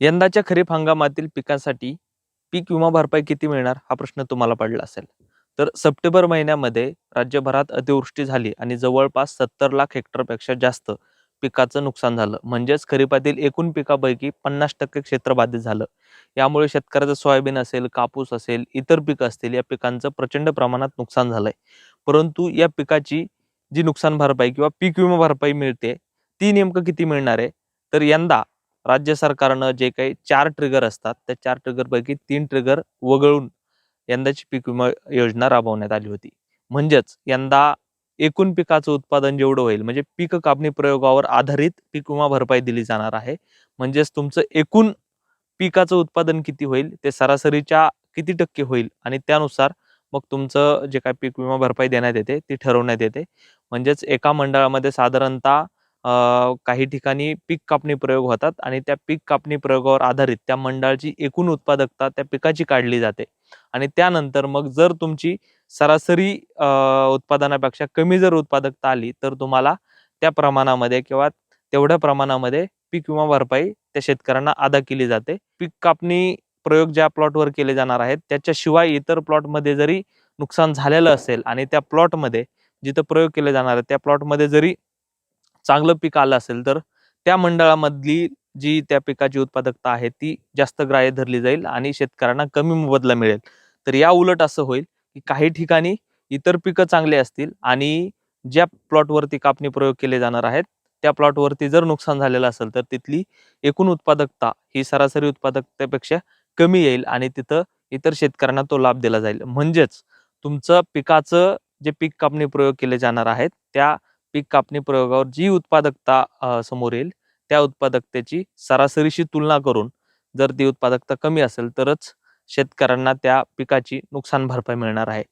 यंदाच्या खरीप हंगामातील पिकांसाठी पीक विमा भरपाई किती मिळणार हा प्रश्न तुम्हाला पडला असेल. तर सप्टेंबर महिन्यामध्ये राज्यभरात अतिवृष्टी झाली आणि जवळपास सत्तर लाख हेक्टरपेक्षा जास्त पिकाचं नुकसान झालं. म्हणजेच खरीपातील एकूण पिकापैकी पन्नास टक्के क्षेत्र बाधित झालं. यामुळे शेतकऱ्याचं सोयाबीन असेल कापूस असेल इतर पिकं असतील या पिकांचं प्रचंड प्रमाणात नुकसान झालंय. परंतु या पिकाची जी नुकसान भरपाई किंवा पीक विमा भरपाई मिळते ती नेमकं किती मिळणार आहे? तर यंदा राज्य सरकारनं जे काही चार ट्रिगर असतात त्या चार ट्रिगरपैकी तीन ट्रिगर वगळून यंदाची पीक विमा योजना राबवण्यात आली होती. म्हणजेच यंदा एकूण पिकाचं उत्पादन जेवढं होईल म्हणजे पीक कापणी प्रयोगावर आधारित पीक विमा भरपाई दिली जाणार आहे. म्हणजेच तुमचं एकूण पिकाचं उत्पादन किती होईल ते सरासरीच्या किती टक्के होईल आणि त्यानुसार मग तुमचं जे काय पीक विमा भरपाई देण्यात येते ती ठरवण्यात येते. म्हणजेच एका मंडळामध्ये साधारणतः काही ठिकाणी पीक कापणी प्रयोग होतात आणि त्या पीक कापणी प्रयोगावर आधारित त्या मंडळाची एकूण उत्पादकता त्या पिकाची काढली जाते. आणि त्यानंतर मग जर तुमची सरासरी उत्पादनापेक्षा कमी जर उत्पादकता आली तर तुम्हाला त्या प्रमाणामध्ये किंवा तेवढ्या प्रमाणामध्ये पीक विमा भरपाई त्या शेतकऱ्यांना अदा केली जाते. पीक कापणी प्रयोग ज्या प्लॉटवर केले जाणार आहेत त्याच्याशिवाय इतर प्लॉटमध्ये जरी नुकसान झालेलं असेल आणि त्या प्लॉटमध्ये जिथं प्रयोग केले जाणार आहेत त्या प्लॉटमध्ये जरी चांगलं पीक आलं असेल तर त्या मंडळामधली जी त्या पिकाची उत्पादकता आहे ती जास्त ग्राह्य धरली जाईल आणि शेतकऱ्यांना कमी मोबदला मिळेल. तर या उलट असं होईल की काही ठिकाणी इतर पिकं चांगली असतील आणि ज्या प्लॉटवरती कापणी प्रयोग केले जाणार आहेत त्या प्लॉटवरती जर नुकसान झालेलं असेल तर तिथली एकूण उत्पादकता ही सरासरी उत्पादकतेपेक्षा कमी येईल आणि तिथं इतर शेतकऱ्यांना तो लाभ दिला जाईल. म्हणजेच तुमचं पिकाचं जे पीक कापणी प्रयोग केले जाणार आहेत त्या पीक कापणी प्रयोगावर जी उत्पादकता समोर येईल त्या उत्पादकतेची सरासरीशी तुलना करून जर ती उत्पादकता कमी असेल तरच शेतकऱ्यांना त्या पिकाची नुकसान भरपाई मिळणार आहे.